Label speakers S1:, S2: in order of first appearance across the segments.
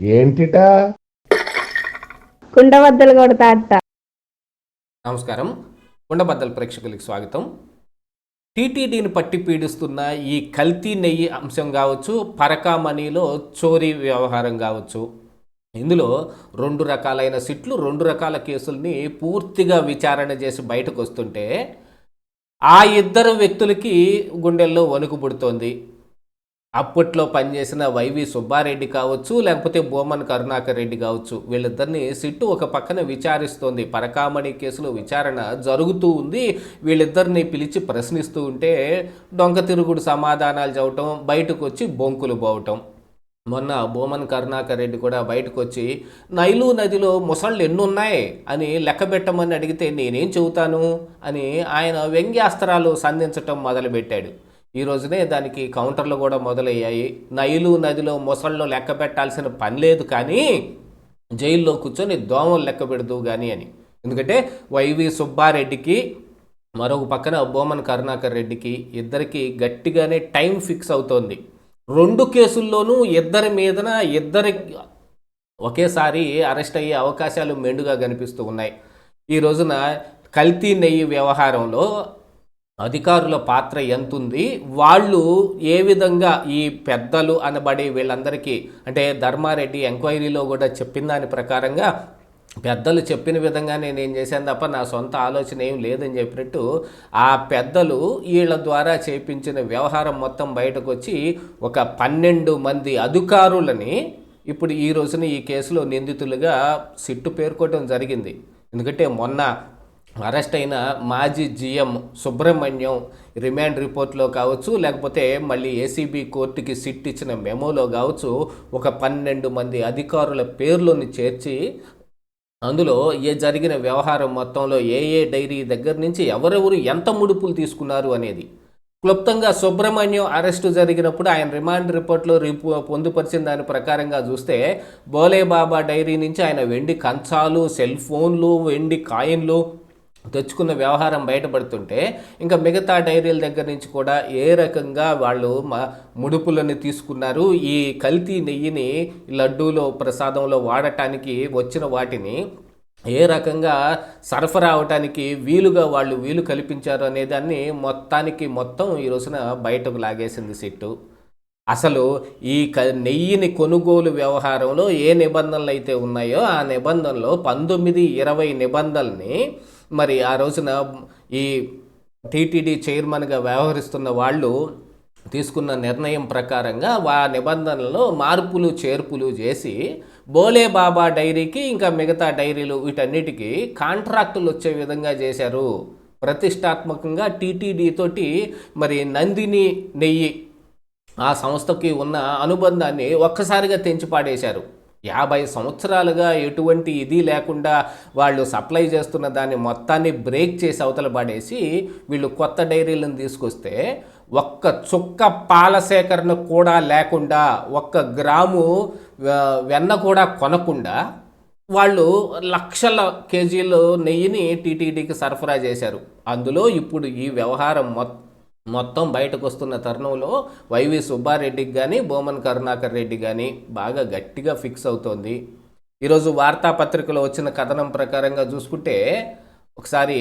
S1: ఏంటిటా?
S2: కుండబద్దలు కొడతా అత్త.
S3: నమస్కారం. ఉండబద్దల ప్రేక్షకులకి స్వాగతం. టీటీడీని పట్టి పీడిస్తున్న ఈ కల్తీ నెయ్యి అంశం కావచ్చు పరకామణిలో చోరీ వ్యవహారం కావచ్చు. ఇందులో రెండు రకాలైన సిట్లు రెండు రకాల కేసుల్ని పూర్తిగా విచారణ చేసి బయటకు వస్తుంటే ఆ ఇద్దరు వ్యక్తులకి గుండెల్లో వణుకు పుడుతోంది. అప్పట్లో పనిచేసిన వైవి సుబ్బారెడ్డి కావచ్చు లేకపోతే బోమన్ కరుణాకర్ రెడ్డి కావచ్చు వీళ్ళిద్దరిని సిట్టు ఒక పక్కన విచారిస్తోంది. పరకామణి కేసులో విచారణ జరుగుతూ ఉంది. వీళ్ళిద్దరిని పిలిచి ప్రశ్నిస్తూ ఉంటే డొంక తిరుగుడు సమాధానాలు చెప్పటం బయటకు వచ్చి బొంకులు పోవటం. మొన్న బోమన్ కరుణాకర్ రెడ్డి కూడా బయటకు వచ్చి నైలు నదిలో మొసళ్ళు ఎన్నున్నాయి? అని లెక్క పెట్టమని అడిగితే నేనేం చెబుతాను? అని ఆయన వ్యంగ్యాస్త్రాలు సంధించటం మొదలుపెట్టాడు. ఈ రోజునే దానికి కౌంటర్లు కూడా మొదలయ్యాయి. నైలు నదిలో మొసళ్ళు లెక్క పెట్టాల్సిన పని లేదు కానీ జైల్లో కూర్చొని దోమలు లెక్క పెడదు కానీ అని. ఎందుకంటే వైవి సుబ్బారెడ్డికి మరొక పక్కన బోమన్ కరుణాకర్ రెడ్డికి ఇద్దరికి గట్టిగానే టైం ఫిక్స్ అవుతోంది. రెండు కేసుల్లోనూ ఇద్దరి మీదన ఇద్దరి ఒకేసారి అరెస్ట్ అయ్యే అవకాశాలు మెండుగా కనిపిస్తూ ఉన్నాయి. ఈ రోజున కల్తీ నెయ్యి వ్యవహారంలో అధికారుల పాత్ర ఎంతుంది? వాళ్ళు ఏ విధంగా ఈ పెద్దలు అనబడే వీళ్ళందరికీ అంటే ధర్మారెడ్డి ఎంక్వైరీలో కూడా చెప్పిన దాని ప్రకారంగా పెద్దలు చెప్పిన విధంగానే నేను చేశాను తప్ప నా సొంత ఆలోచన ఏం లేదని చెప్పినట్టు ఆ పెద్దలు వీళ్ళ ద్వారా చేపించిన వ్యవహారం మొత్తం బయటకు వచ్చి ఒక పన్నెండు మంది అధికారులని ఇప్పుడు ఈ రోజున ఈ కేసులో నిందితులుగా సిట్టు పేర్కోవటం జరిగింది. ఎందుకంటే మొన్న అరెస్ట్ అయిన మాజీ జీఎం సుబ్రహ్మణ్యం రిమాండ్ రిపోర్ట్లో కావచ్చు లేకపోతే మళ్ళీ ఏసీబీ కోర్టుకి సిట్ ఇచ్చిన మెమోలో కావచ్చు ఒక పన్నెండు మంది అధికారుల పేర్లను చేర్చి అందులో ఏ జరిగిన వ్యవహారం మొత్తంలో ఏ ఏ డైరీ దగ్గర నుంచి ఎవరెవరు ఎంత ముడుపులు తీసుకున్నారు అనేది. క్లుప్తంగా సుబ్రహ్మణ్యం అరెస్టు జరిగినప్పుడు ఆయన రిమాండ్ రిపోర్ట్లో రిపో పొందుపరిచిన దాని ప్రకారంగా చూస్తే బోలే బాబా డైరీ నుంచి ఆయన వెండి కంచాలు సెల్ ఫోన్లు వెండి కాయిన్లు తెచ్చుకున్న వ్యవహారం బయటపడుతుంటే ఇంకా మిగతా డైరీల దగ్గర నుంచి కూడా ఏ రకంగా వాళ్ళు మా ముడుపులను తీసుకున్నారు? ఈ కల్తీ నెయ్యిని లడ్డూలో ప్రసాదంలో వాడటానికి వచ్చిన వాటిని ఏ రకంగా సరఫరా అవటానికి వీలుగా వాళ్ళు వీలు కల్పించారు అనే దాన్ని మొత్తానికి మొత్తం ఈ రోజున బయటకు లాగేసింది సిట్టు. అసలు ఈ క నెయ్యిని కొనుగోలు వ్యవహారంలో ఏ నిబంధనలు అయితే ఉన్నాయో ఆ నిబంధనలో పంతొమ్మిది ఇరవై నిబంధనల్ని మరి ఆ రోజున ఈ టీటీడీ చైర్మన్గా వ్యవహరిస్తున్న వాళ్ళు తీసుకున్న నిర్ణయం ప్రకారంగా ఆ నిబంధనలలో మార్పులు చేర్పులు చేసి బోలే బాబా డైరీకి ఇంకా మిగతా డైరీలు వీటన్నిటికీ కాంట్రాక్టులు వచ్చే విధంగా చేశారు. ప్రతిష్టాత్మకంగా టీటీడీ తోటి మరి నందిని నెయ్యి ఆ సంస్థకి ఉన్న అనుబంధాన్ని ఒక్కసారిగా తెంచి పాడేశారు. యాభై సంవత్సరాలుగా ఎటువంటి ఇది లేకుండా వాళ్ళు సప్లై చేస్తున్న దాన్ని మొత్తాన్ని బ్రేక్ చేసి అవతల పడేసి వీళ్ళు కొత్త డైరీలను తీసుకొస్తే ఒక్క చుక్క పాల సేకరణ కూడా లేకుండా ఒక్క గ్రాము వెన్న కూడా కొనకుండా వాళ్ళు లక్షల కేజీలు నెయ్యిని టీటీడీకి సరఫరా చేశారు. అందులో ఇప్పుడు ఈ వ్యవహారం మొత్తం మొత్తం బయటకు వస్తున్న తరుణంలో వైవి సుబ్బారెడ్డికి కానీ బోమన్ కరుణాకర్ రెడ్డి కానీ బాగా గట్టిగా ఫిక్స్ అవుతోంది. ఈరోజు వార్తాపత్రికలో వచ్చిన కథనం ప్రకారంగా చూసుకుంటే ఒకసారి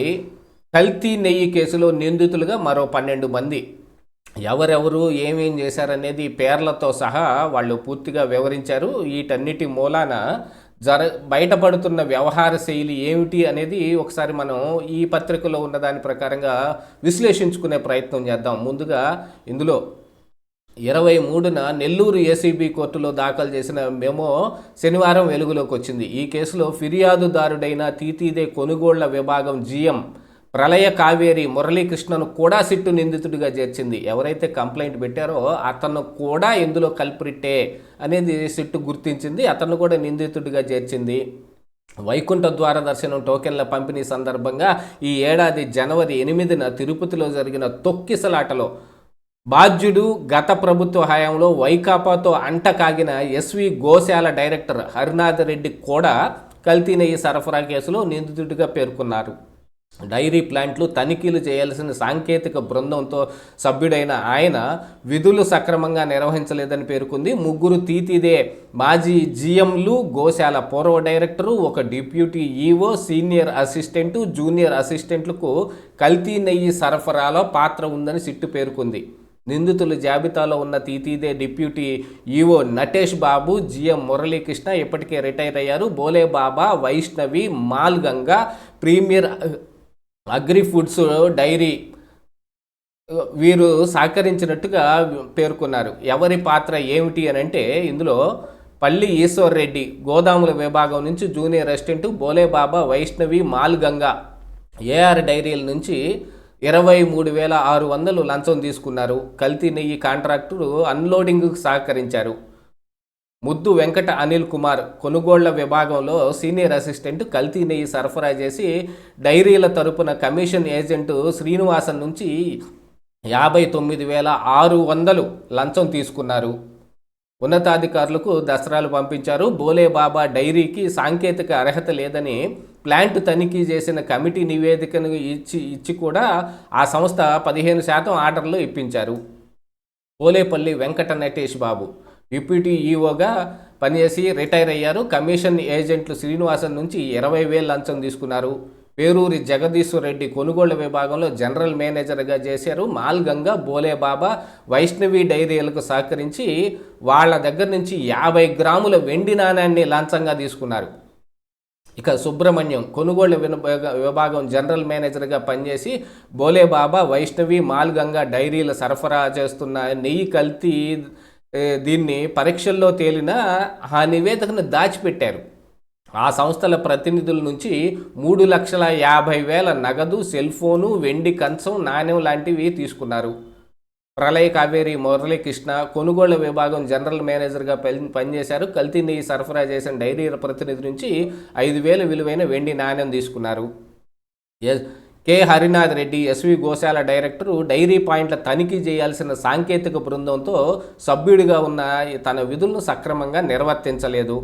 S3: కల్తీ నెయ్యి కేసులో నిందితులుగా మరో పన్నెండు మంది. ఎవరెవరు ఏమేం చేశారనేది పేర్లతో సహా వాళ్ళు పూర్తిగా వివరించారు. వీటన్నిటి మూలాన జర బయటపడుతున్న వ్యవహార శైలి ఏమిటి అనేది ఒకసారి మనం ఈ పత్రికలో ఉన్న దాని ప్రకారంగా విశ్లేషించుకునే ప్రయత్నం చేద్దాం. ముందుగా ఇందులో ఇరవై మూడున నెల్లూరు ఏసీబీ కోర్టులో దాఖలు చేసిన మెమో శనివారం వెలుగులోకి వచ్చింది. ఈ కేసులో ఫిర్యాదుదారుడైన తీతీదే కొనుగోళ్ళ విభాగం జీఎం ప్రళయ కావేరి మురళీకృష్ణను కూడా సిట్టు నిందితుడిగా చేర్చింది. ఎవరైతే కంప్లైంట్ పెట్టారో అతను కూడా ఇందులో కల్పిరిట్టే అనేది సిట్టు గుర్తించింది. అతను కూడా నిందితుడిగా చేర్చింది. వైకుంఠ ద్వార దర్శనం టోకెన్ల పంపిణీ సందర్భంగా ఈ ఏడాది జనవరి ఎనిమిదిన తిరుపతిలో జరిగిన తొక్కిసలాటలో బాధ్యుడు గత ప్రభుత్వ హయాంలో వైకాపాతో అంట కాగిన ఎస్వి గోశాల డైరెక్టర్ హరినాథ్ రెడ్డి కూడా కల్తీన ఈ సరఫరా కేసులో నిందితుడిగా పేర్కొన్నారు. డైరీ ప్లాంట్లు తనిఖీలు చేయాల్సిన సాంకేతిక బృందంతో సభ్యుడైన ఆయన విధులు సక్రమంగా నిర్వహించలేదని పేర్కొంది. ముగ్గురు తీతిదే మాజీ జీఎంలు గోశాల పూర్వ డైరెక్టరు ఒక deputy EO senior assistant junior అసిస్టెంట్లకు కల్తీ నెయ్యి సరఫరాలో పాత్ర ఉందని సిట్టు పేర్కొంది. నిందితుల జాబితాలో ఉన్న TTD deputy EO Natesh Babu GM Muralikrishna ఇప్పటికే రిటైర్ అయ్యారు. Bhole Baba Vaishnavi Mal Ganga premier agri foods dairy వీరు సహకరించినట్టుగా పేర్కొన్నారు. ఎవరి పాత్ర ఏమిటి అని అంటే ఇందులో పల్లి ఈశ్వర్ రెడ్డి గోదాముల విభాగం నుంచి junior assistant Bholebaba Vaishnavi Malganga AR డైరీల నుంచి ఇరవై మూడు వేల ఆరు వందలు లంచం తీసుకున్నారు. కల్తీ నెయ్యి కాంట్రాక్టులు అన్లోడింగ్కు సహకరించారు. ముద్దు వెంకట అనిల్ కుమార్ కొనుగోళ్ళ విభాగంలో సీనియర్ అసిస్టెంట్ కల్తీ నెయ్యి సరఫరా చేసి డైరీల తరపున కమిషన్ ఏజెంట్ శ్రీనివాసన్ నుంచి యాభై తొమ్మిది వేల ఆరు వందలు లంచం తీసుకున్నారు. ఉన్నతాధికారులకు దసరాలు పంపించారు. బోలేబాబా డైరీకి సాంకేతిక అర్హత లేదని ప్లాంట్ తనిఖీ చేసిన కమిటీ నివేదికను ఇచ్చి ఇచ్చి కూడా ఆ సంస్థ పదిహేను శాతం ఆర్డర్లు ఇప్పించారు. పోలేపల్లి వెంకట నటేష్ బాబు డిప్యూటీ ఈఓగా పనిచేసి రిటైర్ అయ్యారు. కమిషన్ ఏజెంట్లు శ్రీనివాసన్ నుంచి ఇరవై వేలు లంచం తీసుకున్నారు. పేరూరి జగదీశ్వరరెడ్డి కొనుగోళ్ళ విభాగంలో జనరల్ మేనేజర్గా చేశారు. మాల్గంగా బోలే బాబా వైష్ణవి డైరీలకు సహకరించి వాళ్ళ దగ్గర నుంచి యాభై గ్రాముల వెండి నాణ్యాన్ని లంచంగా తీసుకున్నారు. ఇక సుబ్రహ్మణ్యం కొనుగోళ్ళ విభాగ విభాగం జనరల్ మేనేజర్గా పనిచేసి బోలే బాబా వైష్ణవి మాల్గంగా డైరీల సరఫరా చేస్తున్న నెయ్యి కల్తీ దీన్ని పరీక్షల్లో తేలిన ఆ నివేదికను దాచిపెట్టారు. ఆ సంస్థల ప్రతినిధుల నుంచి మూడు లక్షల యాభై వేల నగదు సెల్ ఫోను వెండి కంచం నాణ్యం లాంటివి తీసుకున్నారు. ప్రళయ కావేరి మురళీకృష్ణ కొనుగోళ్ళ విభాగం జనరల్ మేనేజర్గా పనిచేశారు. కల్తీ నెయ్యి సరఫరా చేసిన డైరీల ప్రతినిధి నుంచి ఐదు వేల విలువైన వెండి నాణ్యం తీసుకున్నారు. S- K. Harinath Reddy SV గోశాల డైరెక్టరు డైరీ పాయింట్ల తనిఖీ చేయాల్సిన సాంకేతిక బృందంతో సభ్యుడిగా ఉన్న తన విధులను సక్రమంగా నిర్వర్తించలేదు.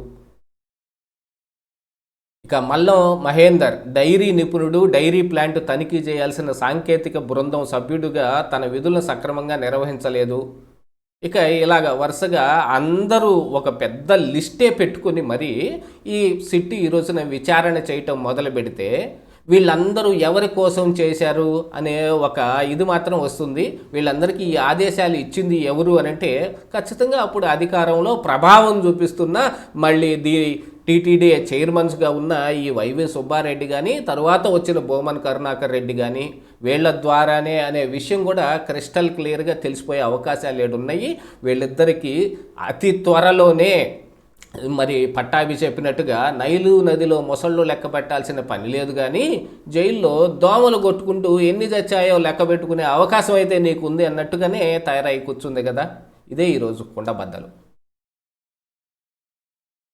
S3: ఇక మల్లం మహేందర్ డైరీ నిపుణుడు డైరీ ప్లాంట్ తనిఖీ చేయాల్సిన సాంకేతిక బృందం సభ్యుడిగా తన విధులను సక్రమంగా నిర్వహించలేదు. ఇక ఇలాగ వరుసగా అందరూ ఒక పెద్ద లిస్టే పెట్టుకుని మరి ఈ సిట్టి ఈ రోజున విచారణ చేయటం మొదలు పెడితే వీళ్ళందరూ ఎవరి కోసం చేశారు అనే ఒక ఇది మాత్రం వస్తుంది. వీళ్ళందరికీ ఈ ఆదేశాలు ఇచ్చింది ఎవరు అని అంటే ఖచ్చితంగా అప్పుడు అధికారంలో ప్రభావం చూపిస్తున్న మళ్ళీ దీ టీటీడీ చైర్మన్స్గా ఉన్న ఈ వైవి సుబ్బారెడ్డి కానీ తర్వాత వచ్చిన బోమన్ కరుణాకర్ రెడ్డి కానీ వీళ్ళ ద్వారానే అనే విషయం కూడా క్రిస్టల్ క్లియర్గా తెలిసిపోయే అవకాశాలు ఏడున్నాయి. వీళ్ళిద్దరికీ అతి త్వరలోనే మరి పట్టాభి చెప్పినట్టుగా నైలు నదిలో మొసళ్ళు లెక్క పెట్టాల్సిన పని లేదు కానీ జైల్లో దోమలు కొట్టుకుంటూ ఎన్ని చచ్చాయో లెక్క పెట్టుకునే అవకాశం అయితే నీకు ఉంది అన్నట్టుగానే తయారై కూర్చుంది కదా. ఇదే ఈరోజు కుండబద్దలు